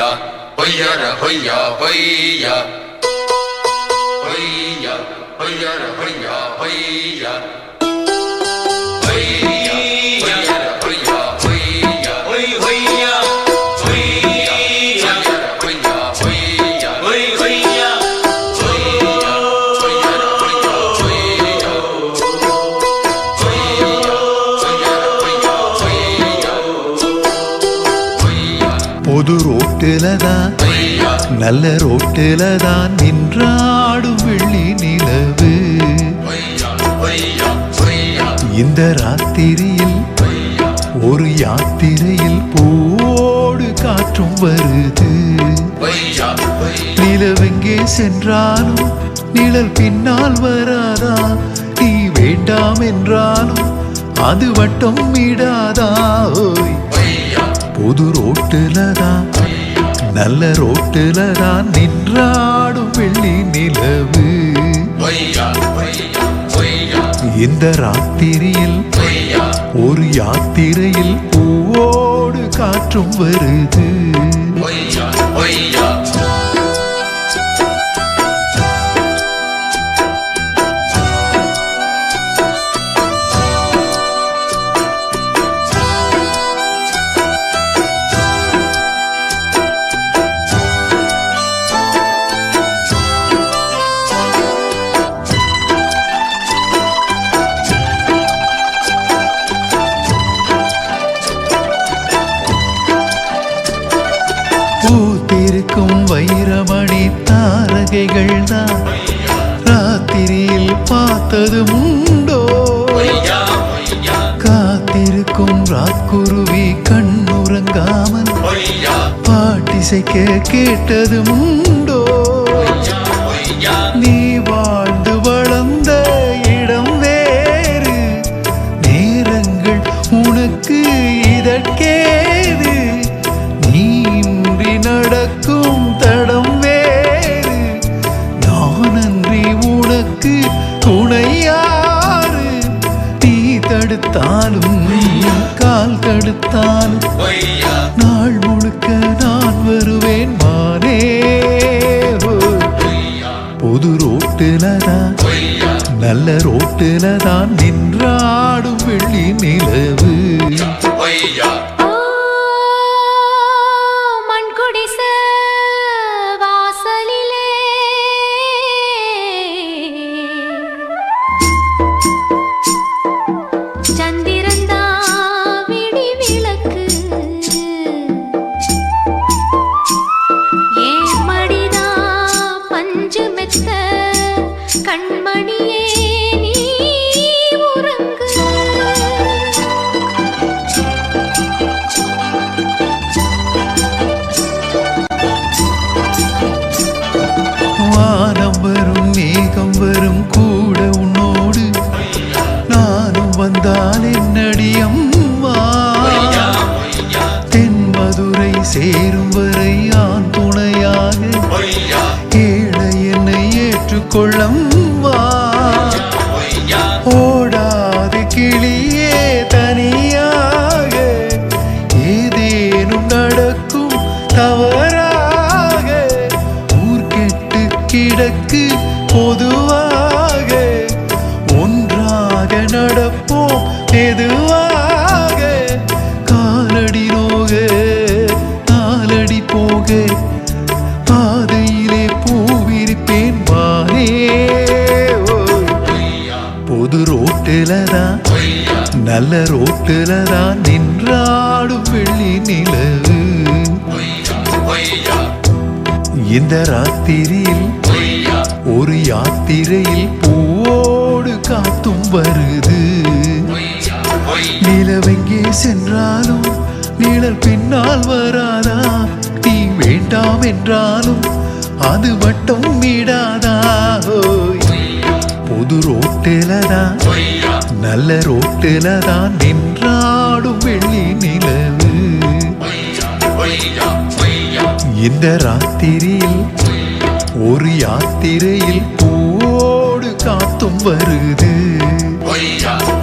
呀嘿呀呀嘿呀嘿呀嘿呀嘿呀呀嘿呀嘿呀。பொது ரோட்டிலதான் நல்ல ரோட்டிலதான் நின்றாடும் வெள்ளி நிலவு. இந்த ராத்திரியில் ஒரு யாத்திரையில் போடு காற்றும் வருது. நிலவெங்கே சென்றாலும் நிழல் பின்னால் வராதா? நீ வேண்டாம் என்றாலும் அது வட்டம் விடாதா? ஓய். பொது ரோட்டுல ரோட்டுலதான் நல்ல ரோட்டுல தான் நின்றாடும் வெள்ளி நிலவு. இந்த ராத்திரியில் ஒரு யாத்திரையில் பூவோடு காற்றும் வருது. பூத்திருக்கும் வைரமணி தாரகைகள் தான் ராத்திரியில் பார்த்தது உண்டோ? காத்திருக்கும் ராக்குருவி கண்ணுறங்காமல் பாட்டிசைக்க கேட்டது உண்டோ? நீ நடக்கும் தடம் வேறு. நான் நானன்றி உனக்கு துணையாறு நீ தடுத்தாலும் கால் தடுத்தாலும் நாள் முழுக்க நான் வருவேன் மானே பொது ரோட்டுல தான் நல்ல ரோட்டுல தான் நின்றாடும் வெள்ளி நிலவு. ஏன் பொதுவாக ஒன்றாக நடப்போம். எதுவாக? காலடி நோக காலடி போக பாதையிலே பூவிருப்பேன் வானே. பொது ரோட்டில தான் நல்ல ரோட்டில தான் நின்றாடும் வெள்ளி நிலவு. இந்த ராத்திரியில் திரையில் பூவோடு காத்தும் வருது. நிலவெங்கே சென்றாலும் நிழல் பின்னால் வராதா? நீ வேண்டாம் என்றாலும் அது மட்டும் விடாதா? ஓய். பொது ரோட்டிலதா? நல்ல ரோட்டிலதான் நின்றாடும் வெள்ளி நிலவு. இந்த ராத்திரியில் ஒரு யாத்திரையில் பூ காத்தும் வருது. ஹொய்யா